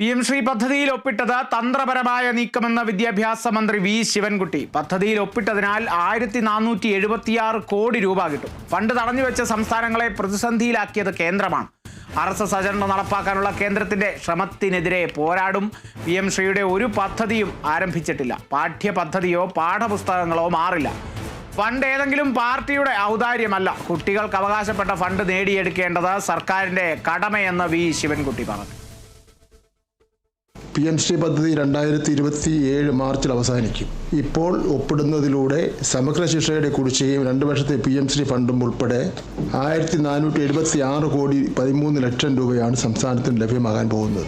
P M Shri പദ്ധതിയിൽ ഒപ്പിട്ടത് തന്ത്രപരമായ നീക്കമെന്ന വിദ്യാഭ്യാസ മന്ത്രി വി ശിവൻകുട്ടി. പദ്ധതിയിൽ ഒപ്പിട്ടതിനാൽ ആയിരത്തി നാനൂറ്റി എഴുപത്തിയാറ് കോടി രൂപ കിട്ടും. ഫണ്ട് തടഞ്ഞുവെച്ച സംസ്ഥാനങ്ങളെ പ്രതിസന്ധിയിലാക്കിയത് കേന്ദ്രമാണ്. ആർ എസ് എസ് അജണ്ട നടപ്പാക്കാനുള്ള കേന്ദ്രത്തിന്റെ ശ്രമത്തിനെതിരെ പോരാടും. പി എം ശ്രീയുടെ ഒരു പദ്ധതിയും ആരംഭിച്ചിട്ടില്ല. പാഠ്യപദ്ധതിയോ പാഠപുസ്തകങ്ങളോ മാറില്ല. ഫണ്ട് ഏതെങ്കിലും പാർട്ടിയുടെ ഔദാര്യമല്ല. കുട്ടികൾക്ക് അവകാശപ്പെട്ട ഫണ്ട് നേടിയെടുക്കേണ്ടത് സർക്കാരിന്റെ കടമയെന്ന് വി ശിവൻകുട്ടി പറഞ്ഞു. പി എം ശ്രീ പദ്ധതി രണ്ടായിരത്തി ഇരുപത്തി ഏഴ് മാർച്ചിൽ അവസാനിക്കും. ഇപ്പോൾ ഒപ്പിടുന്നതിലൂടെ സമഗ്ര ശിക്ഷയുടെ കുടിശ്ശികയും രണ്ട് വർഷത്തെ പി എം ശ്രീ ഫണ്ടും ഉൾപ്പെടെ ആയിരത്തി നാനൂറ്റി എഴുപത്തി ആറ് കോടി പതിമൂന്ന് ലക്ഷം രൂപയാണ് സംസ്ഥാനത്തിന് ലഭ്യമാകാൻ പോകുന്നത്.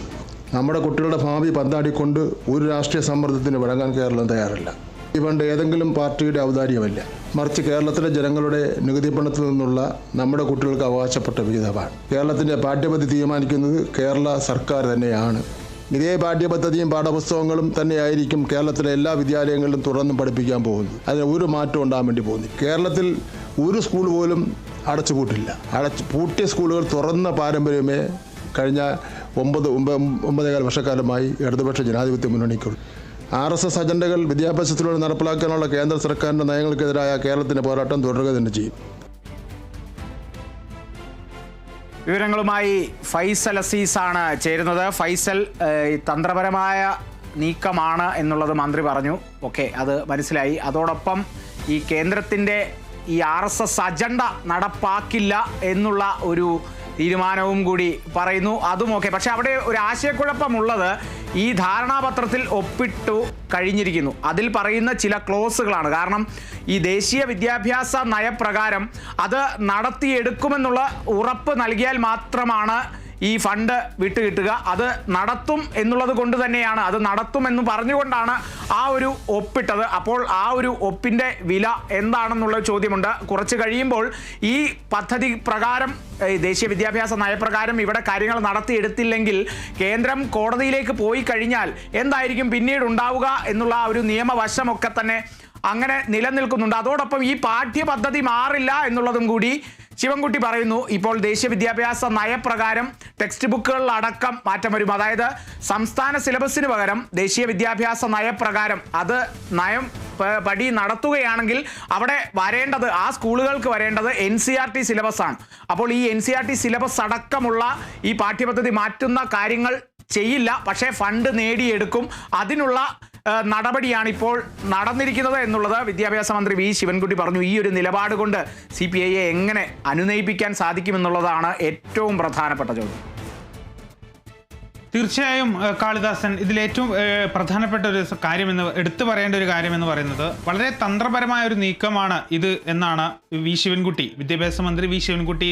നമ്മുടെ കുട്ടികളുടെ ഭാവി പന്താടിക്കൊണ്ട് ഒരു രാഷ്ട്രീയ സമ്മർദ്ദത്തിന് വഴങ്ങാൻ കേരളം തയ്യാറല്ല. ഈ ഫണ്ട് ഏതെങ്കിലും പാർട്ടിയുടെ ഔദാര്യമല്ല. മറിച്ച് കേരളത്തിലെ ജനങ്ങളുടെ നികുതി പണത്തിൽ നിന്നുള്ള നമ്മുടെ കുട്ടികൾക്ക് അവകാശപ്പെട്ട വിഹിതമാണ്. കേരളത്തിന്റെ പാഠ്യപദ്ധതി തീരുമാനിക്കുന്നത് കേരള സർക്കാർ തന്നെയാണ്. ഇതേ പാഠ്യപദ്ധതിയും പാഠപുസ്തകങ്ങളും തന്നെയായിരിക്കും കേരളത്തിലെ എല്ലാ വിദ്യാലയങ്ങളിലും തുടർന്നും പഠിപ്പിക്കാൻ പോകുന്നത്. അതിന് ഒരു മാറ്റം ഉണ്ടാകാൻ വേണ്ടി പോകുന്നു. കേരളത്തിൽ ഒരു സ്കൂൾ പോലും അടച്ചുപൂട്ടില്ല. അടച്ചു പൂട്ടിയ സ്കൂളുകൾ തുറന്ന പാരമ്പര്യമേ കഴിഞ്ഞ ഒമ്പത് ഒമ്പ ഒമ്പതേകാൽ വർഷക്കാലമായി ഇടതുപക്ഷ ജനാധിപത്യ മുന്നണിക്കുള്ളൂ. ആർ എസ് എസ് അജണ്ടകൾ വിദ്യാഭ്യാസത്തിലൂടെ നടപ്പിലാക്കാനുള്ള കേന്ദ്ര സർക്കാരിന്റെ നയങ്ങൾക്കെതിരായ കേരളത്തിന്റെ പോരാട്ടം തുടരുക തന്നെ ചെയ്യും. വിവരങ്ങളുമായി ഫൈസൽ അസീസ് ആണ് ചേരുന്നത്. ഫൈസൽ തന്ത്രപരമായ നീക്കമാണ് എന്നുള്ളത് മന്ത്രി പറഞ്ഞു. ഓക്കെ അത് മനസ്സിലായി. അതോടൊപ്പം ഈ കേന്ദ്രത്തിന്റെ ഈ ആർ എസ് എസ് അജണ്ട നടപ്പാക്കില്ല എന്നുള്ള ഒരു തീരുമാനവും കൂടി പറയുന്നു. അതും ഓക്കെ പക്ഷെ അവിടെ ഒരു ആശയക്കുഴപ്പമുള്ളത് ഈ ധാരണാപത്രത്തിൽ ഒപ്പിട്ടു കഴിഞ്ഞിരിക്കുന്നു. അതിൽ പറയുന്ന ചില ക്ലോസുകളാണ്. കാരണം ഈ ദേശീയ വിദ്യാഭ്യാസ നയപ്രകാരം അത് നടത്തിയെടുക്കുമെന്നുള്ള ഉറപ്പ് നൽകിയാൽ മാത്രമാണ് ഈ ഫണ്ട് വിട്ടുകിട്ടുക. അത് നടത്തും എന്നുള്ളത് കൊണ്ട് തന്നെയാണ്. അത് നടത്തും എന്ന് പറഞ്ഞുകൊണ്ടാണ് ആ ഒരു ഒപ്പിട്ടത്. അപ്പോൾ ആ ഒരു ഒപ്പിന്റെ വില എന്താണെന്നുള്ള ചോദ്യമുണ്ട്. കുറച്ച് കഴിയുമ്പോൾ ഈ പദ്ധതി പ്രകാരം ദേശീയ വിദ്യാഭ്യാസ നയപ്രകാരം ഇവിടെ കാര്യങ്ങൾ നടത്തിയെടുത്തില്ലെങ്കിൽ കേന്ദ്രം കോടതിയിലേക്ക് പോയി കഴിഞ്ഞാൽ എന്തായിരിക്കും പിന്നീട് ഉണ്ടാവുക എന്നുള്ള ഒരു നിയമവശമൊക്കെ തന്നെ അങ്ങനെ നിലനിൽക്കുന്നുണ്ട്. അതോടൊപ്പം ഈ പാഠ്യപദ്ധതി മാറില്ല എന്നുള്ളതും കൂടി ശിവൻകുട്ടി പറയുന്നു. ഇപ്പോൾ ദേശീയ വിദ്യാഭ്യാസ നയപ്രകാരം ടെക്സ്റ്റ് ബുക്കുകളിലടക്കം മാറ്റം വരും. അതായത് സംസ്ഥാന സിലബസിന് പകരം ദേശീയ വിദ്യാഭ്യാസ നയപ്രകാരം അത് നയം പടി നടത്തുകയാണെങ്കിൽ അവിടെ വരേണ്ടത് ആ സ്കൂളുകൾക്ക് വരേണ്ടത് എൻ സി ആർ ടി സിലബസാണ്. അപ്പോൾ ഈ N C R T syllabus അടക്കമുള്ള ഈ പാഠ്യപദ്ധതി മാറ്റുന്ന കാര്യങ്ങൾ ചെയ്യില്ല. പക്ഷേ ഫണ്ട് നേടിയെടുക്കും. അതിനുള്ള നടപടിയാണ് ഇപ്പോൾ നടന്നിരിക്കുന്നത് എന്നുള്ളത് വിദ്യാഭ്യാസ മന്ത്രി വി ശിവൻകുട്ടി പറഞ്ഞു. ഈ ഒരു നിലപാട് കൊണ്ട് സി പി ഐയെ എങ്ങനെ അനുനയിപ്പിക്കാൻ സാധിക്കുമെന്നുള്ളതാണ് ഏറ്റവും പ്രധാനപ്പെട്ട ചോദ്യം. തീർച്ചയായും കാളിദാസൻ ഇതിൽ ഏറ്റവും പ്രധാനപ്പെട്ട ഒരു കാര്യം കാര്യമെന്ന് എടുത്തു പറയേണ്ട ഒരു കാര്യമെന്ന് പറയുന്നത് വളരെ തന്ത്രപരമായ ഒരു നീക്കമാണ് ഇത് എന്നാണ് വി ശിവൻകുട്ടി വിദ്യാഭ്യാസ മന്ത്രി വി ശിവൻകുട്ടി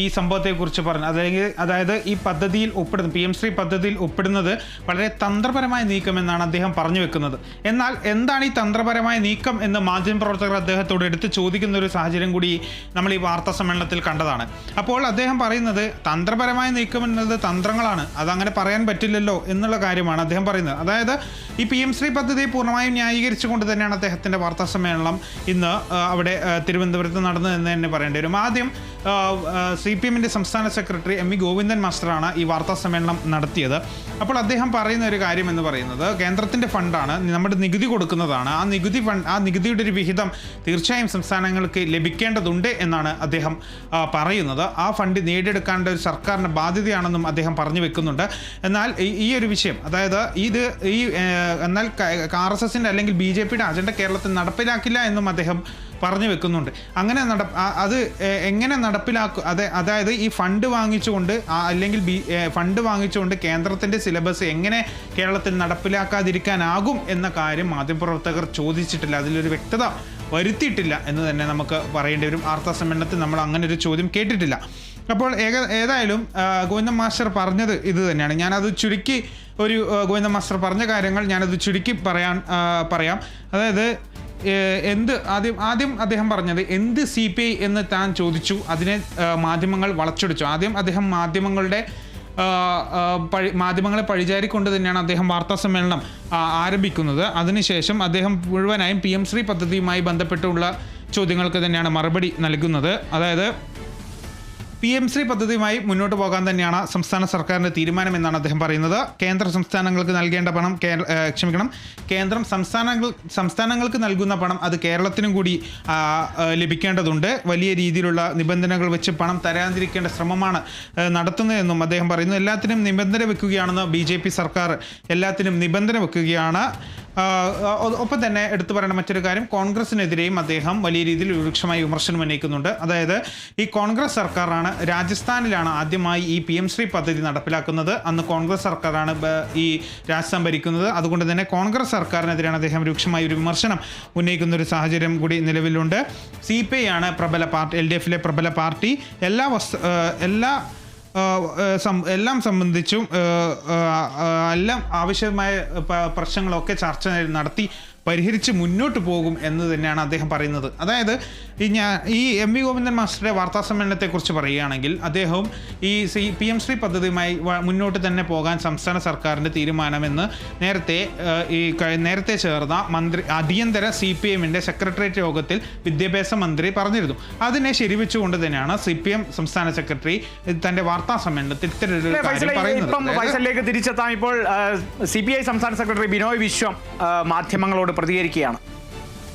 ഈ സംഭവത്തെക്കുറിച്ച് പറഞ്ഞു. അതായത് അതായത് ഈ പദ്ധതിയിൽ ഒപ്പിടുന്ന പി എം ശ്രീ പദ്ധതിയിൽ ഒപ്പിടുന്നത് വളരെ തന്ത്രപരമായ നീക്കം എന്നാണ് അദ്ദേഹം പറഞ്ഞു വെക്കുന്നത്. എന്നാൽ എന്താണ് ഈ തന്ത്രപരമായ നീക്കം എന്ന് മാധ്യമപ്രവർത്തകർ അദ്ദേഹത്തോട് എടുത്ത് ചോദിക്കുന്ന ഒരു സാഹചര്യം കൂടി നമ്മൾ ഈ വാർത്താ സമ്മേളനത്തിൽ കണ്ടതാണ്. അപ്പോൾ അദ്ദേഹം പറയുന്നത് തന്ത്രപരമായ നീക്കം എന്നത് തന്ത്രങ്ങളാണ്. അതങ്ങനെ പറയാൻ പറ്റില്ലല്ലോ എന്നുള്ള കാര്യമാണ് അദ്ദേഹം പറയുന്നത്. അതായത് ഈ പി എം ശ്രീ പദ്ധതിയെ പൂർണമായും ന്യായീകരിച്ചുകൊണ്ട് തന്നെയാണ് അദ്ദേഹത്തിന്റെ വാർത്താ സമ്മേളനം ഇന്ന് അവിടെ തിരുവനന്തപുരത്ത് നടന്നത് എന്ന് തന്നെ പറയേണ്ടി വരും. ആദ്യം സി പി എമ്മിന്റെ സംസ്ഥാന സെക്രട്ടറി എം വി ഗോവിന്ദൻ മാസ്റ്ററാണ് ഈ വാർത്താ സമ്മേളനം നടത്തിയത്. അപ്പോൾ അദ്ദേഹം പറയുന്ന ഒരു കാര്യം എന്ന് പറയുന്നത് കേന്ദ്രത്തിന്റെ ഫണ്ടാണ് നമ്മുടെ നികുതി കൊടുക്കുന്നതാണ്. ആ നികുതി ഫണ്ട് ആ നികുതിയുടെ ഒരു വിഹിതം തീർച്ചയായും സംസ്ഥാനങ്ങൾക്ക് ലഭിക്കേണ്ടതുണ്ട് എന്നാണ് അദ്ദേഹം പറയുന്നത്. ആ ഫണ്ട് നേടിയെടുക്കേണ്ട ഒരു സർക്കാരിന്റെ ബാധ്യതയാണെന്നും അദ്ദേഹം പറഞ്ഞു വെക്കുന്നുണ്ട്. എന്നാൽ ഈ ഒരു വിഷയം അതായത് ഇത് ഈ എന്നാൽ ആർ എസ് എസിന്റെ അല്ലെങ്കിൽ ബി ജെ പിയുടെ അജണ്ട കേരളത്തിൽ നടപ്പിലാക്കില്ല എന്നും അദ്ദേഹം പറഞ്ഞു വെക്കുന്നുണ്ട്. അങ്ങനെ നട അത് എങ്ങനെ നടപ്പിലാക്കും അതെ അതായത് ഈ ഫണ്ട് വാങ്ങിച്ചുകൊണ്ട് അല്ലെങ്കിൽ ബി ഫണ്ട് വാങ്ങിച്ചുകൊണ്ട് കേന്ദ്രത്തിന്റെ സിലബസ് എങ്ങനെ കേരളത്തിൽ നടപ്പിലാക്കാതിരിക്കാനാകും എന്ന കാര്യം മാധ്യമപ്രവർത്തകർ ചോദിച്ചിട്ടില്ല. അതിലൊരു വ്യക്തത വരുത്തിയിട്ടില്ല എന്ന് തന്നെ നമുക്ക് പറയേണ്ടി വരും. വാർത്താ സമ്മേളനത്തിൽ നമ്മൾ അങ്ങനെ ഒരു ചോദ്യം കേട്ടിട്ടില്ല. അപ്പോൾ ഏക ഏതായാലും ഗോവിന്ദൻ മാസ്റ്റർ പറഞ്ഞത് ഇത് തന്നെയാണ്. ഞാനത് ചുരുക്കി ഒരു ഗോവിന്ദ മാസ്റ്റർ പറഞ്ഞ കാര്യങ്ങൾ ഞാനത് ചുരുക്കി പറയാൻ പറയാം. അതായത് എന്ത് ആദ്യം ആദ്യം അദ്ദേഹം പറഞ്ഞത് എന്ത് സി പി ഐ എന്ന് താൻ ചോദിച്ചു അതിനെ മാധ്യമങ്ങൾ വളച്ചൊടിച്ചു. ആദ്യം അദ്ദേഹം മാധ്യമങ്ങളുടെ പഴി മാധ്യമങ്ങളെ പഴിചാരിക്കൊണ്ട് തന്നെയാണ് അദ്ദേഹം വാർത്താ സമ്മേളനം ആരംഭിക്കുന്നത്. അതിനുശേഷം അദ്ദേഹം മുഴുവനായും പി എം ശ്രീ പദ്ധതിയുമായി ബന്ധപ്പെട്ടുള്ള ചോദ്യങ്ങൾക്ക് തന്നെയാണ് മറുപടി നൽകുന്നത്. അതായത് പി എം ശ്രീ പദ്ധതിയുമായി മുന്നോട്ട് പോകാൻ തന്നെയാണ് സംസ്ഥാന സർക്കാരിന്റെ തീരുമാനം എന്നാണ് അദ്ദേഹം പറയുന്നത്. കേന്ദ്ര സംസ്ഥാനങ്ങൾക്ക് നൽകേണ്ട പണം ക്ഷമിക്കണം. കേന്ദ്രം സംസ്ഥാനങ്ങൾ സംസ്ഥാനങ്ങൾക്ക് നൽകുന്ന പണം അത് കേരളത്തിനും കൂടി ലഭിക്കേണ്ടതുണ്ട്. വലിയ രീതിയിലുള്ള നിബന്ധനകൾ വെച്ച് പണം തരാതിരിക്കേണ്ട ശ്രമമാണ് നടത്തുന്നതെന്നും അദ്ദേഹം പറയുന്നു. എല്ലാത്തിനും നിബന്ധന വെക്കുകയാണെന്ന് ബി സർക്കാർ എല്ലാത്തിനും നിബന്ധന വെക്കുകയാണ്. ഒപ്പം തന്നെ എടുത്തു പറയേണ്ട മറ്റൊരു കാര്യം കോൺഗ്രസിനെതിരെയും അദ്ദേഹം വലിയ രീതിയിൽ രൂക്ഷമായി വിമർശനം ഉന്നയിക്കുന്നുണ്ട്. അതായത് ഈ കോൺഗ്രസ് സർക്കാരാണ് രാജസ്ഥാനിലാണ് ആദ്യമായി ഈ പി എം ശ്രീ പദ്ധതി നടപ്പിലാക്കുന്നത്. അന്ന് കോൺഗ്രസ് സർക്കാരാണ് ഈ രാജസ്ഥാൻ ഭരിക്കുന്നത്. അതുകൊണ്ട് തന്നെ കോൺഗ്രസ് സർക്കാരിനെതിരെയാണ് അദ്ദേഹം രൂക്ഷമായ ഒരു വിമർശനം ഉന്നയിക്കുന്ന ഒരു സാഹചര്യം കൂടി നിലവിലുണ്ട്. സി പി ഐ ആണ് പ്രബല പാർട്ടി എൽ ഡി എഫിലെ പ്രബല പാർട്ടി. എല്ലാ വസ്തു എല്ലാ എല്ലാം സംബന്ധിച്ചും എല്ലാം ആവശ്യമായ പ്രശ്നങ്ങളൊക്കെ ചർച്ച നടത്തി. പരിഹരിച്ച് മുന്നോട്ട് പോകും എന്ന് തന്നെയാണ് അദ്ദേഹം പറയുന്നത്. അതായത് ഈ ഞാൻ ഈ എം വി ഗോവിന്ദൻ മാസ്റ്ററുടെ വാർത്താ സമ്മേളനത്തെക്കുറിച്ച് പറയുകയാണെങ്കിൽ അദ്ദേഹം ഈ സി പി എം ശ്രീ പദ്ധതിയുമായി മുന്നോട്ട് തന്നെ പോകാൻ സംസ്ഥാന സർക്കാരിന്റെ തീരുമാനമെന്ന് നേരത്തെ ഈ നേരത്തെ ചേർന്ന മന്ത്രി അടിയന്തര സി പി എമ്മിന്റെ സെക്രട്ടേറിയറ്റ് യോഗത്തിൽ വിദ്യാഭ്യാസ മന്ത്രി പറഞ്ഞിരുന്നു. അതിനെ ശരിവെച്ചുകൊണ്ട് തന്നെയാണ് സി പി എം സംസ്ഥാന സെക്രട്ടറി തന്റെ വാർത്താ സമ്മേളനത്തിൽ ഫൈസലിലേക്ക് തിരിച്ചെത്താം. ഇപ്പോൾ സി പി ഐ സംസ്ഥാന സെക്രട്ടറി ബിനോയ് വിശ്വം മാധ്യമങ്ങളോട് പ്രതികരിക്കുകയാണ്